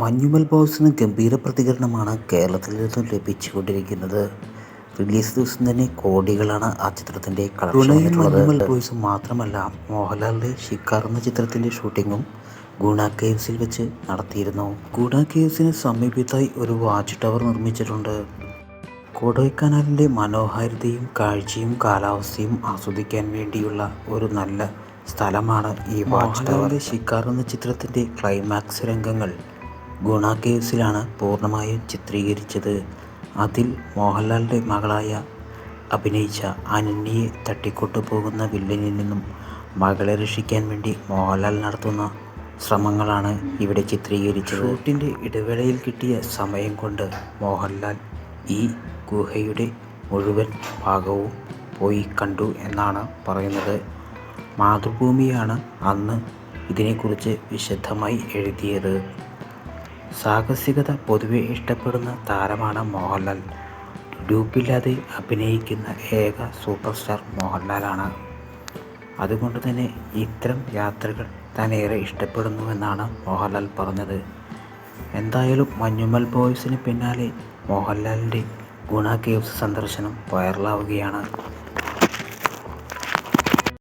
മഞ്ഞുമൽ ബോയ്സിന് ഗംഭീര പ്രതികരണമാണ് കേരളത്തിൽ നിന്നും ലഭിച്ചുകൊണ്ടിരിക്കുന്നത്. റിലീസ് ദിവസം തന്നെ കോടികളാണ് ആ ചിത്രത്തിന്റെ മഞ്ഞുമൽ ബോയ്സ് മാത്രമല്ല മോഹൻലാലിന്റെ ഷിക്കാർ എന്ന ചിത്രത്തിന്റെ ഷൂട്ടിങ്ങും ഗുണ കേവ്സിൽ വെച്ച് നടത്തിയിരുന്നു. ഗുണ കേവ്സിന് സമീപത്തായി ഒരു വാച്ച് ടവർ നിർമ്മിച്ചിട്ടുണ്ട്. കൊടൈക്കനാലിന്റെ മനോഹാരിതയും കാഴ്ചയും കാലാവസ്ഥയും ആസ്വദിക്കാൻ വേണ്ടിയുള്ള ഒരു നല്ല സ്ഥലമാണ് ഈ വാച്ച് ടവർ. ഷിക്കാർ എന്ന ചിത്രത്തിന്റെ ക്ലൈമാക്സ് രംഗങ്ങൾ ഗുണ കേവ്സിലാണ് പൂർണമായും ചിത്രീകരിച്ചത്. അതിൽ മോഹൻലാലിന്റെ മകളായ അഭിനയിച്ച അനന്യയെ തട്ടിക്കൊണ്ടുപോകുന്ന വില്ലനിൽ നിന്നും മകളെ രക്ഷിക്കാൻ വേണ്ടി മോഹൻലാൽ നടത്തുന്ന ശ്രമങ്ങളാണ് ഇവിടെ ചിത്രീകരിച്ചത്. ഷൂട്ടിന്റെ ഇടവേളയിൽ കിട്ടിയ സമയം കൊണ്ട് മോഹൻലാൽ ഈ ഗുഹയുടെ മുഴുവൻ ഭാഗവും പോയി കണ്ടു എന്നാണ് പറയുന്നത്. മാതൃഭൂമിയാണ് അന്ന് ഇതിനെക്കുറിച്ച് വിശദമായി എഴുതിയത്. സാഹസികത പൊതുവെ ഇഷ്ടപ്പെടുന്ന താരമാണ് മോഹൻലാൽ. ഡ്യൂപ്പില്ലാതെ അഭിനയിക്കുന്ന ഏക സൂപ്പർ സ്റ്റാർ മോഹൻലാലാണ്. അതുകൊണ്ട് തന്നെ ഇത്തരം യാത്രകൾ താൻ ഏറെ ഇഷ്ടപ്പെടുന്നുവെന്നാണ് മോഹൻലാൽ പറഞ്ഞത്. എന്തായാലും മഞ്ഞുമൽ ബോയ്സിന് പിന്നാലെ മോഹൻലാലിന്റെ ഗുണ കേവ്സ് സന്ദർശനം വൈറലാവുകയാണ്.